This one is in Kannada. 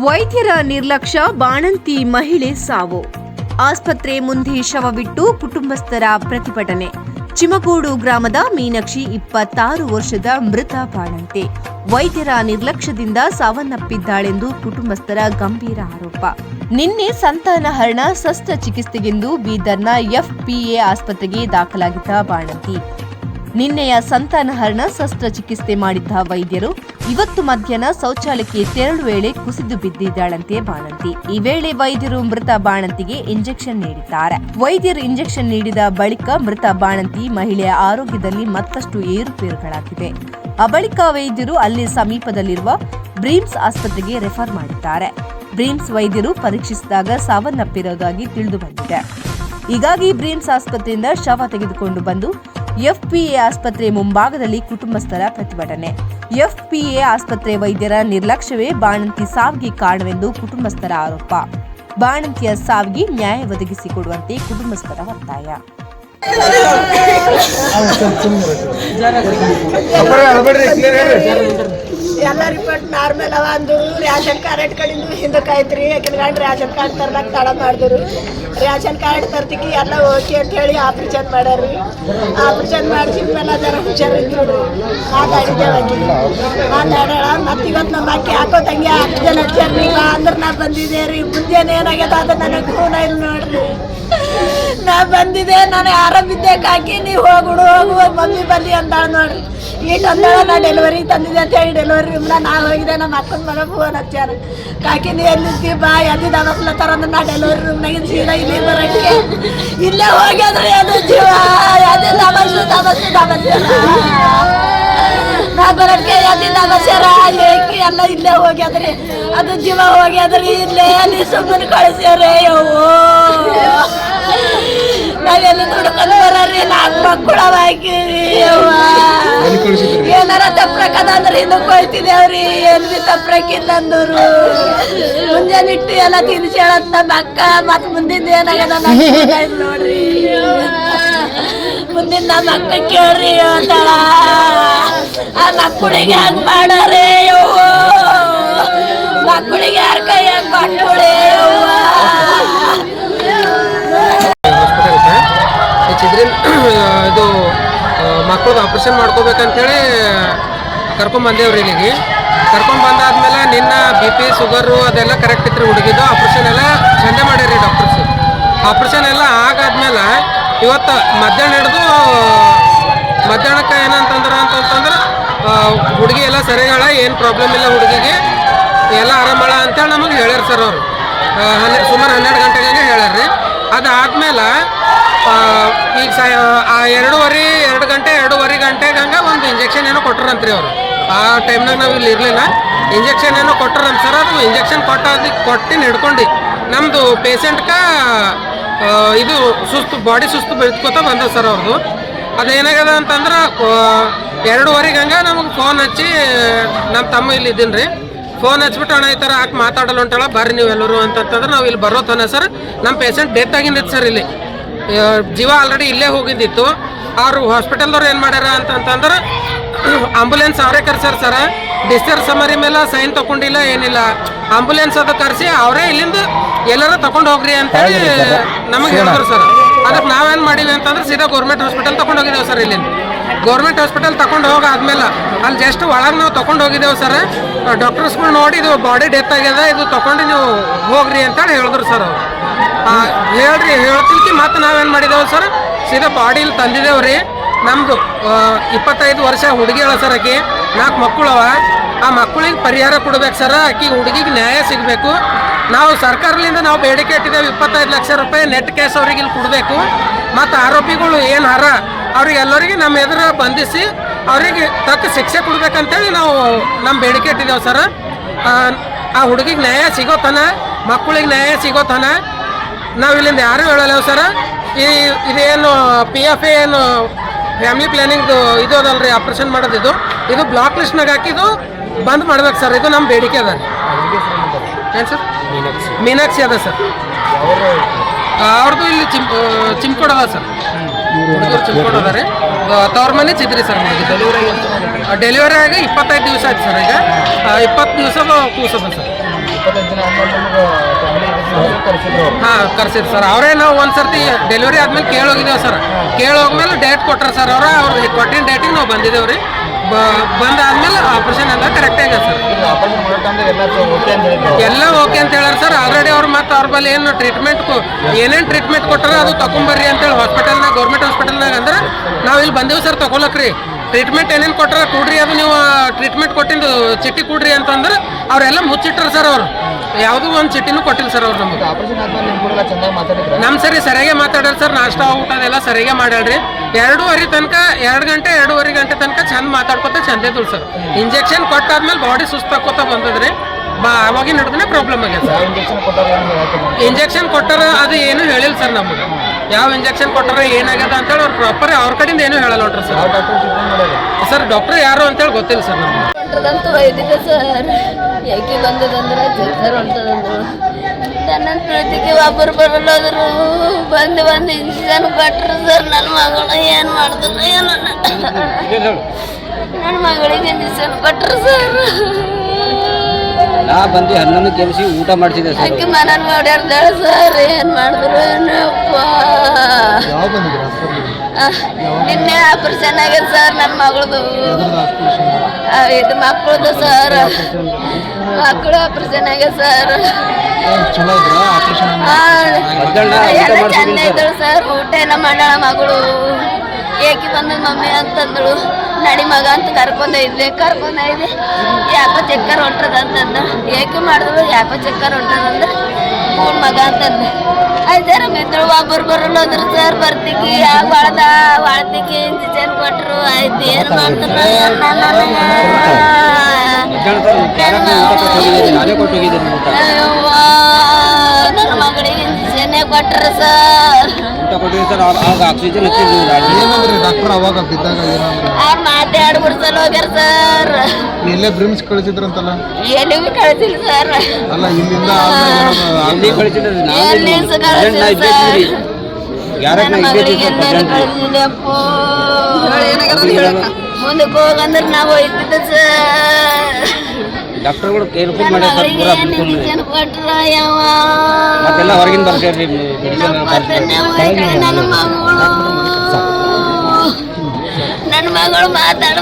ವೈದ್ಯರ ನಿರ್ಲಕ್ಷ್ಯ, ಬಾಣಂತಿ ಮಹಿಳೆ ಸಾವು. ಆಸ್ಪತ್ರೆ ಮುಂದೆ ಶವವಿಟ್ಟು ಕುಟುಂಬಸ್ಥರ ಪ್ರತಿಭಟನೆ. ಚಿಮಕೋಡು ಗ್ರಾಮದ ಮೀನಾಕ್ಷಿ ಇಪ್ಪತ್ತಾರು ವರ್ಷದ ಮೃತ ಬಾಣಂತಿ. ವೈದ್ಯರ ನಿರ್ಲಕ್ಷ್ಯದಿಂದ ಸಾವನ್ನಪ್ಪಿದ್ದಾಳೆಂದು ಕುಟುಂಬಸ್ಥರ ಗಂಭೀರ ಆರೋಪ. ನಿನ್ನೆ ಸಂತಾನಹರಣ, ಶಸ್ತ್ರಚಿಕಿತ್ಸೆಗೆಂದು ಬೀದರ್ನ ಎಫ್ಪಿಎ ಆಸ್ಪತ್ರೆಗೆ ದಾಖಲಾಗಿದ್ದ ಬಾಣಂತಿ. ನಿನ್ನೆಯ ಸಂತಾನಹರಣ ಶಸ್ತ್ರಚಿಕಿತ್ಸೆ ಮಾಡಿದ್ದ ವೈದ್ಯರು ಇವತ್ತು ಮಧ್ಯಾಹ್ನ ಶೌಚಾಲಯಕ್ಕೆ ತೆರಳು ವೇಳೆ ಕುಸಿದು ಬಿದ್ದಿದ್ದಾಳಂತೆ ಬಾಣಂತಿ. ಈ ವೇಳೆ ವೈದ್ಯರು ಮೃತ ಬಾಣಂತಿಗೆ ಇಂಜೆಕ್ಷನ್ ನೀಡಿದ್ದಾರೆ. ವೈದ್ಯರು ಇಂಜೆಕ್ಷನ್ ನೀಡಿದ ಬಳಿಕ ಮೃತ ಬಾಣಂತಿ ಮಹಿಳೆಯ ಆರೋಗ್ಯದಲ್ಲಿ ಮತ್ತಷ್ಟು ಏರುಪೇರುಗಳಾಗಿವೆ ಆ ಬಳಿಕ ವೈದ್ಯರು ಅಲ್ಲಿ ಸಮೀಪದಲ್ಲಿರುವ ಬ್ರೀಮ್ಸ್ ಆಸ್ಪತ್ರೆಗೆ ರೆಫರ್ ಮಾಡಿದ್ದಾರೆ. ಬ್ರೀಮ್ಸ್ ವೈದ್ಯರು ಪರೀಕ್ಷಿಸಿದಾಗ ಸಾವನ್ನಪ್ಪಿರೋದಾಗಿ ತಿಳಿದು ಬಂದಿದೆ ಹೀಗಾಗಿ ಬ್ರೀಮ್ಸ್ ಆಸ್ಪತ್ರೆಯಿಂದ ಶವ ತೆಗೆದುಕೊಂಡು ಬಂದು ಎಫ್ಪಿಎ ಆಸ್ಪತ್ರೆ ಮುಂಭಾಗದಲ್ಲಿ ಕುಟುಂಬಸ್ಥರ ಪ್ರತಿಭಟನೆ. ಎಫ್ಪಿಎ ಆಸ್ಪತ್ರೆ ವೈದ್ಯರ ನಿರ್ಲಕ್ಷ್ಯವೇ ಬಾಣಂತಿ ಸಾವಿಗೆ ಕಾರಣವೆಂದು ಕುಟುಂಬಸ್ಥರ ಆರೋಪ. ಬಾಣಂತಿಯ ಸಾವಿಗೆ ನ್ಯಾಯ ಒದಗಿಸಿಕೊಡುವಂತೆ ಕುಟುಂಬಸ್ಥರ ಒತ್ತಾಯ. ಎಲ್ಲ ರಿಪೋರ್ಟ್ ನಾರ್ಮಲ್ ಅವ ಅಂದರು. ರೇಷನ್ ಕಾರ್ಡ್ ಕಡೆಯಿಂದ ಹಿಂದಕ್ಕೆ ಆಯ್ತ್ರಿ. ಯಾಕಂದ್ರೆ ಗಂಡು ರೇಷನ್ ಕಾರ್ಡ್ ತರ್ಲಕ್ ತಡ ಮಾಡಿದ್ರು. ರೇಷನ್ ಕಾರ್ಡ್ ತರ್ತಿಕ್ಕಿ ಎಲ್ಲ ಓಕೆ ಅಂತ ಹೇಳಿ ಆಪ್ರೇಷನ್ ಮಾಡ್ಯಾರ್ರಿ. ಆಪ್ರೇಷನ್ ಮಾಡಿಸಿದ ಮೇಲೆ ಅದರ ಹುಷಾರಿದ್ರು ಮಾತಾಡಿದ್ದೇವಾಗಿ ಮಾತಾಡೋಣ ಮತ್ತೆ ಇವತ್ತು ನಮ್ಮ ಅಕ್ಕಿ ಹಾಕೋ ತಂಗಿ ಹತ್ತು ಜನ ನೀವು ಅಂದ್ರೆ ನಾ ಬಂದಿದ್ದೆ ರೀ ಮುಂಜಾನೆ ಏನಾಗ್ಯದ ಅದು ನನಗೆ ಖೂನ ಇಲ್ಲ ನೋಡ್ರಿ. ನಾ ಬಂದಿದ್ದೆ, ನಾನು ಆರಾಮಿದ್ದೆ ಕಾಕಿ ನೀವು ಹೋಗುಡು ಹೋಗು ಮಮ್ಮಿ ಬನ್ನಿ ಅಂದಾಳ ನೋಡ್ರಿ. ಈಗ ಅಂದಾಳ ನಾ ಡೆಲಿವರಿ ತಂದಿದ್ದೆ ಅಂತ ಹೇಳಿ ಡೆಲಿವರಿ ರೂಮ್ನ ನಾ ಹೋಗಿದೆ ನಮ್ಮ ಅಕ್ಕನ ಮಗ ಫೋನ್ ಹಚ್ಚಾರ ಕಾಕಿ ನೀ ಎಲ್ಲಿದ್ದಿ ಬಾ ಎಲ್ಲಿ ದವಸ್ಲತ್ತಾರ ಅಂದ್ರೆ ನಾ ಡೆಲಿವರಿ ರೂಮ್ನಾಗ ಸೀದಾ ಇಲ್ಲಿ ಬರಕ್ಕೆ. ಇಲ್ಲೇ ಹೋಗ್ಯದ್ರಿ ಅದು ಜೀವ, ಅದೇ ತಮಸ್ಸು ತಮಸ್ಸು ತಮಸ್ಸು ನಾ ಬರಕ್ಕೆ ಎಲ್ಲಿಂದ ಬಸ್ಯಾರ ಏಕಿ ಎಲ್ಲ ಇಲ್ಲೇ ಹೋಗ್ಯಾದ್ರಿ ಅದು ಜೀವ ಹೋಗ್ಯಾದ್ರಿ ಇಲ್ಲೇ ಅಲ್ಲಿ ಸುಮ್ಮನೆ ಕಳಿಸ್ಯಾರೆ, ಯವ್ವೋ. ನಾವೆಲ್ಲ ದುಡ್ಕೊಂಡು ಬರೀ ನಾಲ್ಕು ಮಕ್ಕಳು ಹಾಕಿರಿ ಯವ್ವ. ಏನಾರ ತಪ್ರಕದ ಅಂದ್ರೆ ಹಿಂದಕ್ಕೆ ಹೋಯ್ತಿದೇವ್ರಿ ಏನ್ ಬಿ ತಪ್ರಕ್ಕಿಲ್ಲ ಅಂದರು. ಮುಂಜಾನೆ ಇಟ್ಟು ಎಲ್ಲ ತಿನ್ಸಿ ಹೇಳತ್ ನಮ್ಮ ಅಕ್ಕ ಮತ್ ಮುಂದಿನ ಏನಾಗದ ನೋಡ್ರಿ. ಮುಂದಿನ ನಮ್ಮ ಅಕ್ಕ ಕೇಳ್ರಿ ಹೇಳ್ತಾಳ. ಆ ಮಕ್ಕಳಿಗೆ ಹಂಗ್ ಮಾಡಾರೆ ಮಕ್ಕಳಿಗೆ ಯಾರ ಕೈ ಹಂಗ್ ಯವ್ವ. ಇದು ಮಕ್ಕಳದ್ದು ಆಪ್ರೇಷನ್ ಮಾಡ್ಕೋಬೇಕಂತೇಳಿ ಕರ್ಕೊಂಡ್ ಬಂದೇವ್ರಿ ಇಲ್ಲಿಗೆ. ಕರ್ಕೊಂಡು ಬಂದಾದ್ಮೇಲೆ ನಿನ್ನ ಬಿ ಪಿ ಶುಗರು ಅದೆಲ್ಲ ಕರೆಕ್ಟ್ ಇತ್ತು ಹುಡುಗಿದ್ದು ಆಪ್ರೇಷನ್ ಎಲ್ಲ ಚಂದ ಮಾಡ್ಯಾರಿ ಡಾಕ್ಟರ್ಸ್ ಆಪ್ರೇಷನ್ ಎಲ್ಲ ಆಗಾದ್ಮೇಲೆ ಇವತ್ತು ಮಧ್ಯಾಹ್ನ ಹಿಡಿದು ಮಧ್ಯಾಹ್ನಕ್ಕೆ ಏನಂತಂದ್ರೆ ಅಂತಂತಂದ್ರೆ ಹುಡುಗಿ ಎಲ್ಲ ಸರಿಗಳ ಏನು ಪ್ರಾಬ್ಲಮ್ ಇಲ್ಲ ಹುಡುಗಿಗೆ. ಎಲ್ಲ ಆರಾಮಳ ಅಂತೇಳಿ ನಮಗೆ ಹೇಳ್ಯಾರ ಸರ್ ಅವರು. ಹನ್ನೆರಡು ಸುಮಾರು ಹನ್ನೆರಡು ಗಂಟೆಗೆ ಹೇಳ್ಯಾರ್ರಿ. ಅದಾದ್ಮೇಲೆ ಆ, ಈಗ ಸ ಇಂಜೆಕ್ಷನ್ ಏನೋ ಕೊಟ್ಟರಂತ್ರಿ ಅವರು. ಆ ಟೈಮ್ನಾಗ ನಾವು ಇಲ್ಲಿ ಇರಲಿಲ್ಲ. ಇಂಜೆಕ್ಷನ್ ಏನೋ ಕೊಟ್ಟರಂತ ಸರ್ ಅದು ಇಂಜೆಕ್ಷನ್ ಕೊಟ್ಟ ಕೊಟ್ಟು ಹಿಡ್ಕೊಂಡು. ನಮ್ಮದು ಪೇಷಂಟ್ಕ ಇದು ಸುಸ್ತು ಬಾಡಿ ಸುಸ್ತು ಬೆಳೆದ್ಕೋತ ಬಂದದ ಸರ್ ಅವ್ರದ್ದು ಅದೇನಾಗ್ಯದ ಅಂತಂದ್ರೆ ಎರಡೂವರೆಗೆ ಹಂಗೆ ನಮಗೆ ಫೋನ್ ಹಚ್ಚಿ ನಮ್ಮ ತಮ್ಮ ಇಲ್ಲಿ ಇದ್ದೀನಿ ರೀ ಫೋನ್ ಹಚ್ಬಿಟ್ಟು, ಅಣ್ಣ, ಈ ಥರ ಹಾಕಿ ಮಾತಾಡಲ್ಲ ಉಂಟಲ್ಲ ಬರ್ರಿ ನೀವೆಲ್ಲರೂ ಅಂತಂತಂದ್ರೆ ನಾವು ಇಲ್ಲಿ ಬರೋತನ ಸರ್ ನಮ್ಮ ಪೇಷಂಟ್ ಡೆತ್ ಆಗಿಂದಿತ್ತು ಸರ್ ಇಲ್ಲಿ. ಜೀವ ಆಲ್ರೆಡಿ ಇಲ್ಲೇ ಹೋಗಿದ್ದಿತ್ತು. ಅವರು ಹಾಸ್ಪಿಟಲ್ದವ್ರು ಏನು ಮಾಡ್ಯಾರ ಅಂತಂತಂದ್ರೆ ಆಂಬುಲೆನ್ಸ್ ಅವರೇ ಕರ್ಸ್ಯಾರ ಸರ್ ಡಿಸ್ಚಾರ್ಜ್ ಸಮರಿ ಮೇಲೆ ಸೈನ್ ತಗೊಂಡಿಲ್ಲ ಏನಿಲ್ಲ. ಆಂಬುಲೆನ್ಸ್ ಅದು ಕರೆಸಿ ಅವರೇ ಇಲ್ಲಿಂದ ಎಲ್ಲರೂ ತಗೊಂಡು ಹೋಗ್ರಿ ಅಂತೇಳಿ ನಮಗೆ ಹೇಳಿದ್ರು ಸರ್ ಅದಕ್ಕೆ ನಾವೇನು ಮಾಡಿವಿ ಅಂತಂದ್ರೆ ಸೀದಾ ಗೌರ್ಮೆಂಟ್ ಹಾಸ್ಪಿಟಲ್ ತಗೊಂಡು ಹೋಗಿದ್ದೇವೆ ಸರ್ ಇಲ್ಲಿಂದ. ಗೌರ್ಮೆಂಟ್ ಹಾಸ್ಪಿಟಲ್ ತಗೊಂಡು ಹೋಗಾದ್ಮೇಲೆ ಅಲ್ಲಿ ಜಸ್ಟ್ ಒಳಗೆ ನಾವು ತಗೊಂಡು ಹೋಗಿದ್ದೇವೆ ಸರ್ ಡಾಕ್ಟರ್ಸ್ಗಳು ನೋಡಿ ಇದು ಬಾಡಿ ಡೆತ್ ಆಗ್ಯದ ಇದು ತಗೊಂಡು ನೀವು ಹೋಗ್ರಿ ಅಂತೇಳಿ ಹೇಳಿದ್ರು ಸರ್ ಅವರು. ಹೇಳ್ರಿ ಹೇಳ್ತಿಲ್ಕಿ ಮತ್ತೆ ನಾವೇನು ಮಾಡಿದ್ದೇವೆ ಸರ್ ಸೀದಾ ಬಾಡಿಲಿ ತಂದಿದ್ದೇವೆ ರೀ ನಮ್ಮದು ಇಪ್ಪತ್ತೈದು ವರ್ಷ ಹುಡುಗಿ ಅಳ ಸರ್ ಆಕಿ. ನಾಲ್ಕು ಮಕ್ಕಳು ಅವ ಆ ಮಕ್ಕಳಿಗೆ ಪರಿಹಾರ ಕೊಡ್ಬೇಕು ಸರ್. ಆಕಿ ಹುಡುಗಿಗೆ ನ್ಯಾಯ ಸಿಗಬೇಕು. ನಾವು ಸರ್ಕಾರದಿಂದ ನಾವು ಬೇಡಿಕೆ ಇಟ್ಟಿದ್ದೇವೆ ಇಪ್ಪತ್ತೈದು ಲಕ್ಷ ರೂಪಾಯಿ ನೆಟ್ ಕ್ಯಾಶ್ ಅವ್ರಿಗೆ ಇಲ್ಲಿ ಕೊಡಬೇಕು. ಮತ್ತು ಆರೋಪಿಗಳು ಏನು ಹರ ಅವ್ರಿಗೆಲ್ಲರಿಗೆ ನಮ್ಮ ಎದುರು ಬಂಧಿಸಿ ಅವರಿಗೆ ತಕ್ಕ ಶಿಕ್ಷೆ ಕೊಡ್ಬೇಕಂತೇಳಿ ನಾವು ನಮ್ಮ ಬೇಡಿಕೆ ಇಟ್ಟಿದ್ದೇವೆ ಸರ್. ಆ, ಹುಡುಗಿಗೆ ನ್ಯಾಯ ಸಿಗೋತನ ಮಕ್ಕಳಿಗೆ ನ್ಯಾಯ ಸಿಗೋತನ ನಾವು ಇಲ್ಲಿಂದ ಯಾರೂ ಹೇಳಲ್ಲ ಸರ್. ಈ ಇದೇನು ಪಿ ಎಫ್ ಏನು ಫ್ಯಾಮಿಲಿ ಪ್ಲಾನಿಂಗ್ ಇದು ಅದಲ್ರಿ ಆಪ್ರೇಷನ್ ಮಾಡೋದು ಇದು. ಇದು ಬ್ಲಾಕ್ ಲಿಸ್ಟ್ನಾಗ ಹಾಕಿದ್ದು ಬಂದ್ ಮಾಡ್ಬೇಕು ಸರ್. ಇದು ನಮ್ಮ ಬೇಡಿಕೆ ಅದ. ಏನು ಸರ್? ಮೀನಾಕ್ಷಿ ಅದ ಸರ್. ಅವ್ರದ್ದು ಇಲ್ಲಿ ಚಿಮ್ ಚಿಮ್ಕೋಡ್ ಅದ ಸರ್. ಹುಡುಗರು ಚಿಮ್ಕೋಡ್ ಅದ ರೀ ತವ್ರ ಮನೆ ಚಿದ್ರಿ ಸರ್ ಡೆಲಿವರಿ ಡೆಲಿವರಿ ಆಗಿ ಇಪ್ಪತ್ತೈದು ದಿವಸ ಆಯ್ತು ಸರ್ ಈಗ. ಇಪ್ಪತ್ತು ದಿವಸ ಕೂಸದ ಸರ್. ಹಾ ಕರ್ಸಿದ್ರು ಸರ್. ಅವರೇ ನಾವು ಒಂದ್ಸರ್ತಿ ಡೆಲಿವರಿ ಆದ್ಮೇಲೆ ಕೇಳೋಗಿದ್ದೇವೆ ಸರ್. ಕೇಳೋಗ್ಮೇಲೆ ಡೇಟ್ ಕೊಟ್ಟರು ಸರ್ ಅವ್ರ. ಅವ್ರು ಕೊಟ್ಟಿನ ಡೇಟಿಗೆ ನಾವು ಬಂದಿದ್ದೇವೆ ರೀ. ಬಂದಾದ್ಮೇಲೆ ಆಪರೇಷನ್ ಎಲ್ಲ ಕರೆಕ್ಟ್ ಆಗಿದೆ ಸರ್. ಎಲ್ಲ ಓಕೆ ಅಂತ ಹೇಳ್ಯಾರ ಸರ್. ಆಲ್ರೆಡಿ ಅವ್ರು ಮತ್ತೆ ಅವ್ರ ಬಲ್ಲಿ ಏನು ಟ್ರೀಟ್ಮೆಂಟ್ ಏನೇನು ಟ್ರೀಟ್ಮೆಂಟ್ ಕೊಟ್ಟಾರ ಅದು ತಗೊಂಬರ್ರಿ ಅಂತೇಳಿ ಹಾಸ್ಪಿಟಲ್ನಾಗ ಗೌರ್ಮೆಂಟ್ ಹಾಸ್ಪಿಟಲ್ನಾಗ ಅಂದ್ರೆ ನಾವು ಇಲ್ಲಿ ಬಂದೇವು ಸರ್ ತಗೊಳಕ್ರಿ. ಟ್ರೀಟ್ಮೆಂಟ್ ಏನೇನು ಕೊಟ್ಟರೆ ಕೊಡ್ರಿ ಅದು ನೀವು ಟ್ರೀಟ್ಮೆಂಟ್ ಕೊಟ್ಟಿದ್ದು ಚಿಟ್ಟಿ ಕೊಡ್ರಿ ಅಂತಂದ್ರೆ ಅವರೆಲ್ಲ ಮುಚ್ಚಿಟ್ಟರು ಸರ್ ಅವರು. ಯಾವುದೂ ಒಂದು ಚಿಟ್ಟಿನೂ ಕೊಟ್ಟಿಲ್ಲ ಸರ್ ಅವ್ರು ನಮಗೆ. ನಿಮ್ಮ ಸರಿ ಸರಿಯಾಗಿ ಮಾತಾಡ್ರಿ ಸರ್ ನಾಷ್ಟ ಊಟ ಅದೆಲ್ಲ ಸರಿಯಾಗಿ ಮಾಡ್ಯಾಳ್ರಿ. ಎರಡೂವರೆ ತನಕ ಎರಡು ಗಂಟೆ ಎರಡೂವರೆ ಗಂಟೆ ತನಕ ಚಂದ ಮಾತಾಡ್ಕೊತ ಚಂದ ಇದ್ರು ಸರ್. ಇಂಜೆಕ್ಷನ್ ಕೊಟ್ಟಾದ್ಮೇಲೆ ಬಾಡಿ ಸುಸ್ತಾಕೋತ ಬಂದದ್ರಿ. ಬಾ ಅವಾಗಿನ ಹಿಡಿದ್ರೆ ಪ್ರಾಬ್ಲಮ್ ಆಗ್ಯದ ಸರ್. ಇಂಜೆಕ್ಷನ್ ಕೊಟ್ಟಾರ ಅದು ಏನು ಹೇಳಿಲ್ಲ ಸರ್ ನಮಗೆ. ಯಾವ ಇಂಜೆಕ್ಷನ್ ಕೊಟ್ಟರೆ ಏನಾಗ್ಯದ ಅಂತೇಳಿ ಅವ್ರು ಪ್ರಾಪರ್ ಅವ್ರ ಕಡೆಯಿಂದ ಏನು ಹೇಳಲ್ಲ ನೋಡ್ರಿ ಸರ್. ಸರ್ ಡಾಕ್ಟರ್ ಯಾರು ಅಂತೇಳಿ ಗೊತ್ತಿಲ್ಲ ಸರ್ ನಮ್ಗೆ. ಹೊಂಟದಂತೂ ಒಯ್ದಿದೆ ಸರ್. ಯಾಕೆ ಬಂದದಂದ್ರೆ ಸರ್ ಹೊಂಟದಂದ್ರು ನನ್ನ ಪ್ರೀತಿಗೆ ಒಬ್ಬರು ಬರಲ್ಲೋದ್ರು ಬಂದು ಬಂದು ಇಂಜೆಕ್ಷನ್ ಕೊಟ್ರು ಸರ್ ನನ್ನ ಮಗಳು ಏನು ಮಾಡಿದ್ರು ಏನೋ ನನ್ನ ಮಗಳಿಗೆ ಇಂಜೆಕ್ಷನ್ ಕೊಟ್ರು ಸರ್. ನಾ ಬಂದು ಹನ್ನೊಂದು ಕೆಮಿಸಿ ಊಟ ಮಾಡಿಸಿದೆ ಸರ್ ಆಕೆ ಮನೇಲಿ ಮಾಡ್ಯಾರ್ದಾಳ ಸರ್ ಏನು ಮಾಡಿದ್ರು ಏನಪ್ಪ? ನಿನ್ನೆ ಆಪರೇಷನ್ ಆಗ್ಯದ ಸರ್ ನನ್ನ ಮಗಳದು. ಆ, ಇದು ಮಕ್ಕಳದು ಸರ್. ಮಕ್ಕಳು ಆಪರೇಷನ್ ಆಗ್ಯದ ಸರ್. ಚಲೋ ಇದ್ರ? ಆಪರೇಷನ್ ಊಟ ಎಲ್ಲ ಮಾಡ್ಸಿದ್ದೀನಿ ಚಂದ ಸರ್. ಇದ್ದಳು ಸರ್. ಊಟ ಎಲ್ಲ ಮಾಡಾಳ ಮಗಳು. ಏಕೆ ಬಂದ ಮಮ್ಮಿ ಅಂತಂದಳು. ನಡಿ ಮಗ ಅಂತ ಕರ್ಕೊಂಡ ಇದ್ದೆ ಕರ್ಕೊಂಡ ಇದ್ದೆ ಯಾಕೋ ಚಕ್ಕರ್ ಹೊಂಟದ ಅಂತಂದ. ಏಕೆ ಮಾಡಿದ್ರು ಯಾಕೋ ಚಕ್ಕರ್ ಹೊಂಟದಂದ ಹೂಣ್ ಮಗ ಅಂತಂದೆ. ಐದಾರ ಮಿತ್ರಳು ಒಬ್ಬರು ಬರಲ್ಲ ಹೋದ್ರು ಸರ್ ಬರ್ತಿಕಿ. ಯಾಕೆ ಬಾಳ್ದ ಬಾಳ್ತಿಗೆ ಇಂಜಿಚರ್ ಕೊಟ್ರು. ಆಯ್ತು ಏನು ಮಾಡ್ತಾರ ಕೊಟ್ರ ಸರ್. ಊಟ ಕೊಟ್ಟಿದ್ದೀನಿ ಸರ್ ಆಗ ಆಕ್ಸಿಜನ್ ಹಚ್ಚಿದ್ವಿ ಗಾಡಿ ಏನಂದ್ರಿ ಡಾಕ್ಟರ್ ಅವಾಗ ಬಿದ್ದಾಗ ಏನಂದ್ರೆ? ಅವ್ರು ಮಾತಾಡ್ಬಿಡ್ಸಲ್ ಹೋಗ್ಯಾರ ಸರ್. ಇಲ್ಲೇ ಬ್ರಿಮ್ಸ್ ಕಳಿಸಿದ್ರಂತಲ್ಲ? ಎಲ್ಲಿಗೂ ಕಳ್ಸಿಲ್ಲ ಸರ್. ಅಲ್ಲ ಇಲ್ಲಿಂದ ಎಲ್ಲಿ ಕಳಿಸಿದ್ರೆ? ಎಲ್ಲಿ ನಾನು ಕಳ್ಸಿಲ್ಲ ಪ್ರೆಸೆಂಟ್ ನಾ ಇದ್ದೇನೆ ಸರ್. ಗ್ಯಾರೇಜ್ ನನ್ನ ನಾ ಮಗಳಿಗೆ ಇದ್ದೇನೆ ಸರ್ ಎಲ್ಲರೂ ಪ್ರೆಸೆಂಟ್ ಕಳ್ಸಿಲ್ಲಪ್ಪ ಮುಂದಕ್ಕೆ ಹೋಗಂದ್ರೆ ನಾವು ಹೋಯ್ತಿದ್ದೆ ಸರ್. ಡಾಕ್ಟರ್ಗಳು ಕೇರ್ಫುಲ್ ಮಾಡ್ಯಾರ ಪೂರಾ ಬಿಲ್ಕುಲ್ ಮತ್ತೆಲ್ಲ ಹೊರಗಿನ ಬರ್ತೀರಿ ನನ್ನ ಮಗಳು ಮಾತಾಡ